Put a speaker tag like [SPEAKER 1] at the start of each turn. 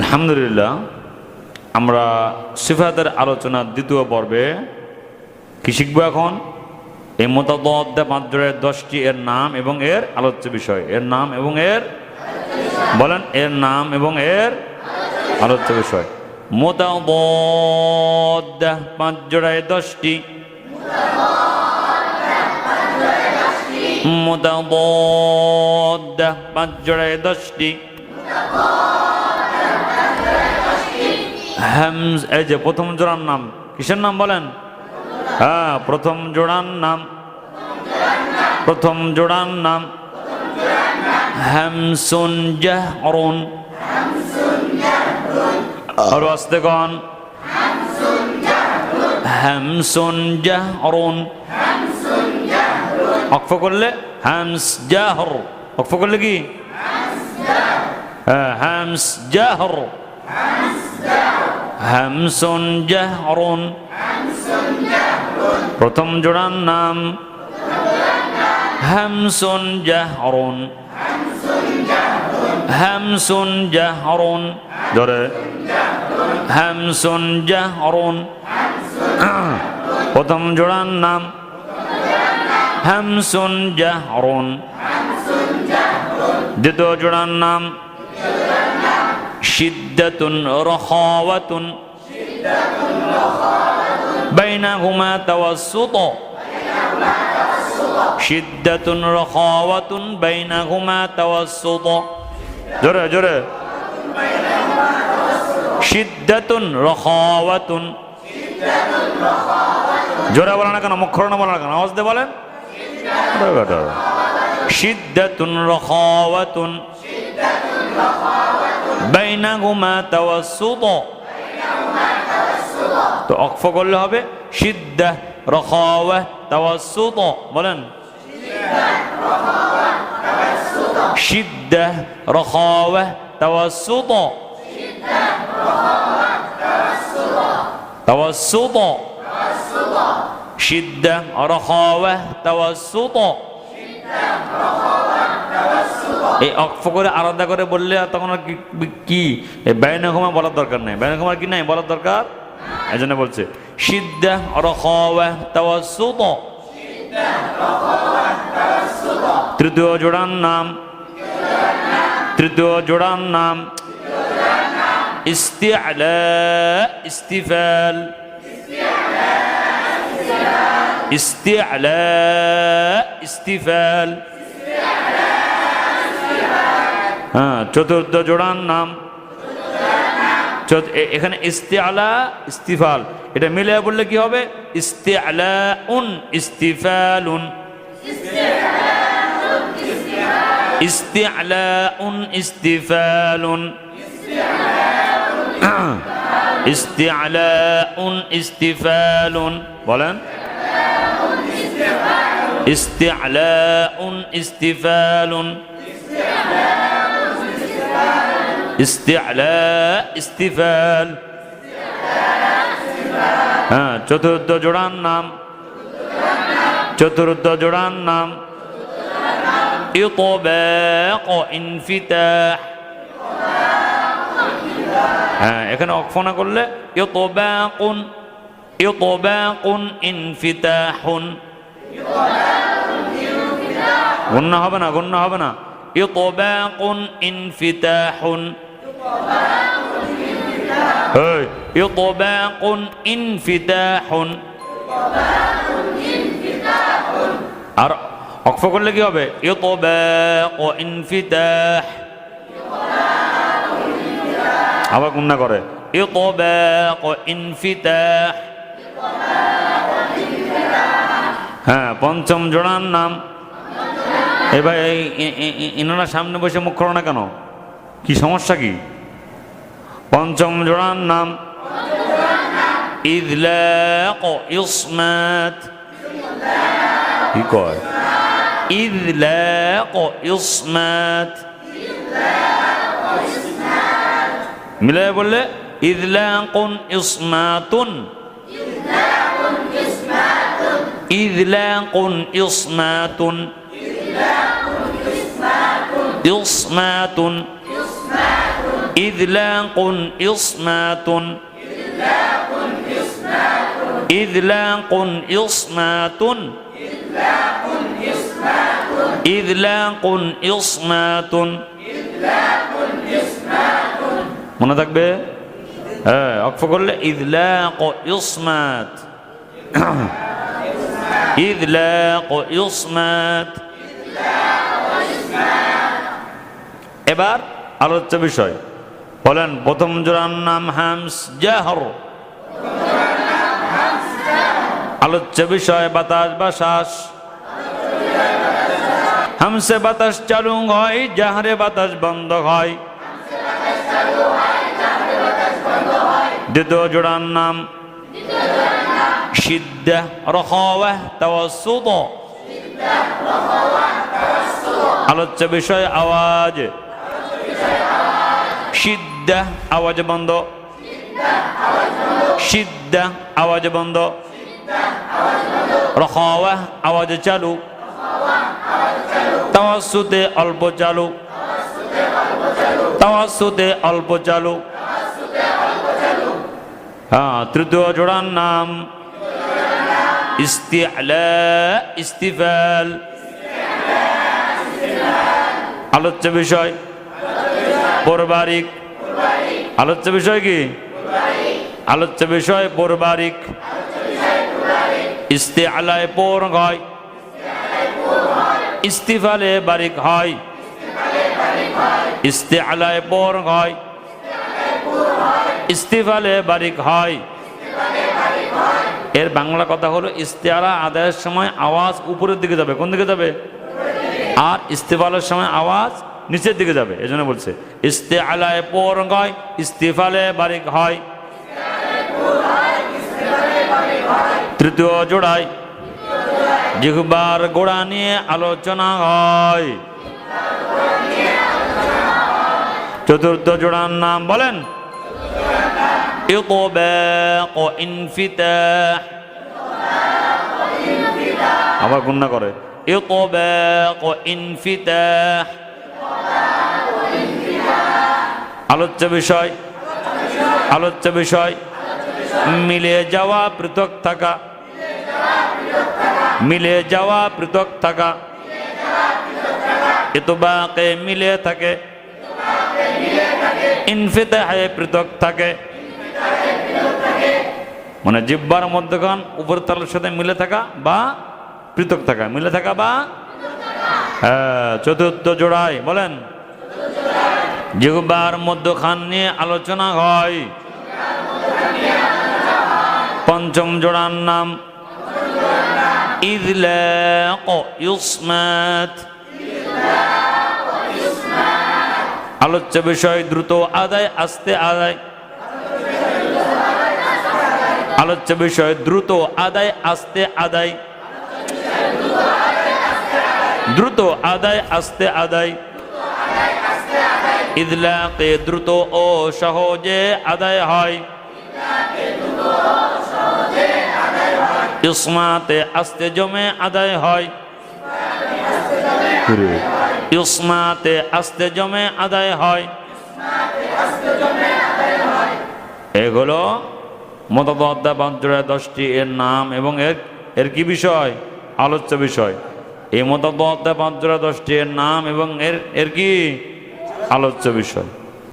[SPEAKER 1] আলহামদুলিল্লাহ, আমরা সিফাতের আলোচনার দ্বিতীয় পর্বে কি শিখব এখন? এই মোতাদ্দা পাঁচজোড়ের দশটি এর নাম এবং এর আলোচ্য বিষয়। এর নাম এবং এর বলেন, এর নাম এবং এর আলোচ্য বিষয়। মোতাদ্দা পাঁচ জোড়ায় দশটি। মোতাদ্দা পাঁচ জোড়ায় দশটি। হ্যামস এই যে প্রথম জোড়ার নাম, কিসের নাম বলেন? হ্যাঁ প্রথম জোড়ার নাম। প্রথম জোড়ার নাম হ্যামসুন জাহরুন। আরও আসতে কন। হ্যামসুন জাহরুন। অক্ফ করলে হ্যামস জাহর। অক্ফ করলে কি? হ্যাঁ হ্যামস জাহর। হ্যামসুন জাহরুন। প্রথম জোড়ার নাম হ্যামসুন জাহরুন। হ্যামসুন জাহরুন। ধরে হ্যামসুন জাহরুন। প্রথম জোড়ার নাম হ্যামসুন জাহরুন। দ্বিতীয় জোড়ার নাম শিদ্দাতুন রখাওয়াতুন بينهما توسط شدة رخاوة بينهما توسط جرى جرى شدة رخاوة জোরে বলে না কেন মুখর না বলে না কেন আওয়াজ দিয়ে বলেন শিদ্দাতুন রখাওয়াতুন বাইনাহুমা তাওয়াসসুত তো অক্ফ করলে হবে সিদ্ধা রখাওয়া তাওয়াসসুত বলেন সিদ্ধা রখাওয়া তাওয়াসসুত তাওয়াসসুত সিদ্ধা রখাওয়া তাওয়াসসুত এই অক্ষ করে আলাদা করে বললে তখন আর কি- ব্যয়নঘমা বলার দরকার নেই। ব্যয়নঘমার কি নাই? বলার দরকার? এই জন্য বলছে সিদ্ধা রখাওয়া তাওয়াসসুত। তৃতীয় জোড়ার নাম। তৃতীয় জোড়ার নাম। ইস্তিআলা, ইস্তিফাল। ইস্তিআলা, ইস্তিফাল। হ্যাঁ চতুর্থ জোড়ার নাম? এখানে ইস্তেআলা, ইস্তিফাল। এটা মিলে বললে কি হবে? ইস্তেআলা উন ইস্তিফালুন। ইস্তেআলা উন ইস্তিফালুন। ইস্তেআলা উন ইস্তিফালুন। বলেন। ইস্তেআলা উন ইস্তিফালুন। استعلاء استفال হ্যাঁ চতুর্থ জোড়ার নাম চতুর্থ জোড়ার নাম ইতবাক ইনফিতাহ হ্যাঁ এখানে অক্ষনা করলে ইতবাকুন ইতবাকুন ইনফিতাহুন গুন্না হবে না গুন্না হবে না ইতবাকুন ইনফিতাহুন ইতবাকুন ইনফিতাহুন আর অক্ফ করলে কি হবে? ইতবাক ইনফিতাহ। আবার গুন্না করে। ইতবাক ইনফিতাহ। হ্যাঁ পঞ্চম জোড়ার নাম। এবার এই এনারা সামনে বসে মুখ করো না কেন? কি সমস্যা কি? পঞ্চম জোড়ার নাম ইদলাক ইসমাত। কি কয়? ইদলাক ইসমাত। মিলাই বললে ইদলাকুন ইসমাতুন। ইদলাকুন ইসমাতুন। ইসমাতুন। إذلاق إصمات إذلاق إصمات إذلاق إصمات মনে থাকবে হ্যাঁ অক্ষ করলে ইদলাক ইসমাত ইদলাক ইসমাত এবার আলোচ্য বিষয় বলেন, প্রথম জোড়ার নাম হামস জাহর। আলোচ্য বিষয় বাতাস বা শ্বাস হামসে বাতাস চালু হয়, জাহারে বাতাস বন্ধ হয়। দ্বিতীয় জোড়ার নাম সিদ্ধা রখাওয়া তাওয়াসুদ আলোচ্য বিষয় আওয়াজ। সিদ্ধা, আওয়াজ বন্ধ। সিদ্ধা, আওয়াজ বন্ধ। রখাওয়া, আওয়াজ চালু। তাওয়াসুতে অল্প চালু। তাওয়াসুতে অল্প চালু। হ্যাঁ তৃতীয় জোড়ার নাম ইস্তিআলা, ইস্তিফাল। আলোচ্য বিষয়। পৌরবারিক। আলোচ্য বিষয় কি? আলোচ্য বিষয় পৌরবারিক। ইস্তেআলায় পৌর হয়। ইস্তিফালে বারিক হয়। ইস্তেআলায় পৌর হয়। ইস্তিফালে বারিক হয়। এর বাংলা কথা হলো ইস্তেআলা আদায়ের সময় আওয়াজ উপরের দিকে যাবে। কোন দিকে যাবে? আর ইস্তেফালের সময় আওয়াজ নিচের দিকে যাবে এই জন্য বলছে ইস্তে আলায় পর হয় ইস্তিফালে বারিক হয়। তৃতীয় জোড়ায়, জিহবার গোড়া নিয়ে আলোচনা হয়। চতুর্থ জোড়ার নাম বলেন আবার গুন্না করে ইতবাক আলোচ্য বিষয় আলোচ্য বিষয় মিলে যাওয়া পৃথক থাকা মিলে যাওয়া পৃথক থাকা ইতবাকে মিলে থাকে ইনফিতাহে পৃথক থাকে মানে জিব্বার মধ্যখান উপর তলের সাথে মিলে থাকা বা পৃথক থাকা মিলে থাকা বা হ্যাঁ, চতুর্থ জোড়ায় বলেন। জিহ্বার মধ্যখান নিয়ে আলোচনা হয়। পঞ্চম জোড়ার নাম, ইদলাক ইউসমাত আলোচ্য বিষয় দ্রুত আদায়, আস্তে আদায়। আলোচ্য বিষয় দ্রুত আদায়, আস্তে আদায়। দ্রুত আদায়, আস্তে আদায়। ইদলাকে দ্রুত ও সহজে আদায় হয়। ইসমাতে আস্তে জমে আদায় হয়। ইসমাতে আস্তে জমে আদায় হয়। এগুলো মতদা বাঞ্চুরা দশটি এর নাম এবং এর এর কি বিষয়? আলোচ্য বিষয়। এই মতদা বাঞ্চুরা দশটি এর নাম এবং এর এর কি? আলোচ্য বিষয়।